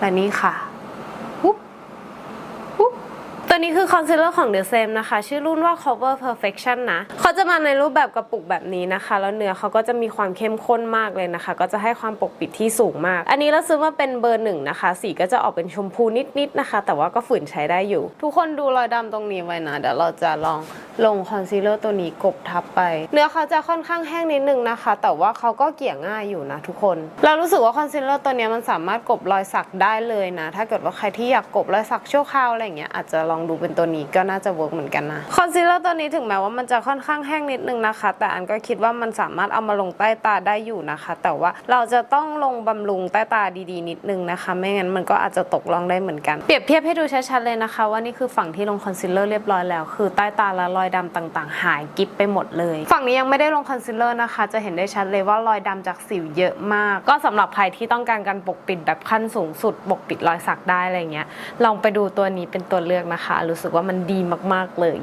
และนี่ค่ะ นี้คือคอนซีลเลอร์ของ The Same นะคะ ชื่อรุ่นว่า Cover Perfection นะเขาจะมาในรูปแบบกระปุกแบบนี้นะคะ แล้วเนื้อเขาก็จะมีความเข้มข้นมากเลยนะคะ ก็จะให้ความปกปิดที่สูงมาก อันนี้เราซื้อมาเป็นเบอร์หนึ่งนะคะ สีก็จะออกเป็นชมพูนิดๆนะคะ แต่ว่าก็ฝืนใช้ได้อยู่ ทุกคนดูรอยดำตรงนี้ไว้นะเดี๋ยวเราจะลองลงคอนซีลเลอร์ตัวนี้กบทับไป เนื้อเขาจะค่อนข้างแห้งนิดนึงนะคะ แต่ว่าเขาก็เกี่ยง่ายอยู่นะทุกคน เรารู้สึกว่าคอนซีลเลอร์ตัวนี้มันสามารถกบรอยสักได้เลยนะ ถ้าเกิดว่าใครที่อยากกบรอยสักชั่วคราวอะไรอย่างเงี้ยอาจจะลองดูเป็นตัวนี้ก็น่าจะเวิร์กเหมือนกันนะคอนซีลเลอร์ตัวนี้ถึงแม้ว่ามันจะค่อนข้างแห้งนิดนึงนะคะ แต่อันก็คิดว่ามันสามารถเอามาลงใต้ตาได้อยู่นะคะ แต่ว่าเราจะต้องลงบำรุงใต้ตาดีๆ นิดนึงนะคะ ไม่งั้นมันก็อาจจะตกล่องได้เหมือนกัน เปรียบเทียบให้ดูชัดๆเลยนะคะว่านี่คือฝั่งที่ลงคอนซีลเลอร์เรียบร้อยแล้ว คือใต้ตาและรอยดำต่างๆ หายกิบไปหมดเลย ฝั่งนี้ยังไม่ได้ลงคอนซีลเลอร์นะคะ จะเห็นได้ชัดเลยว่ารอยดำจากสิวเยอะมาก ก็สำหรับใครที่ต้องการการปกปิดแบบขั้นสูงสุดปกปิดรอยสักได้อะไรเงี้ยลองไปดูตัวนี้เป็นตัวเลือกนะคะรู้สึกว่ามันดีมากๆเลย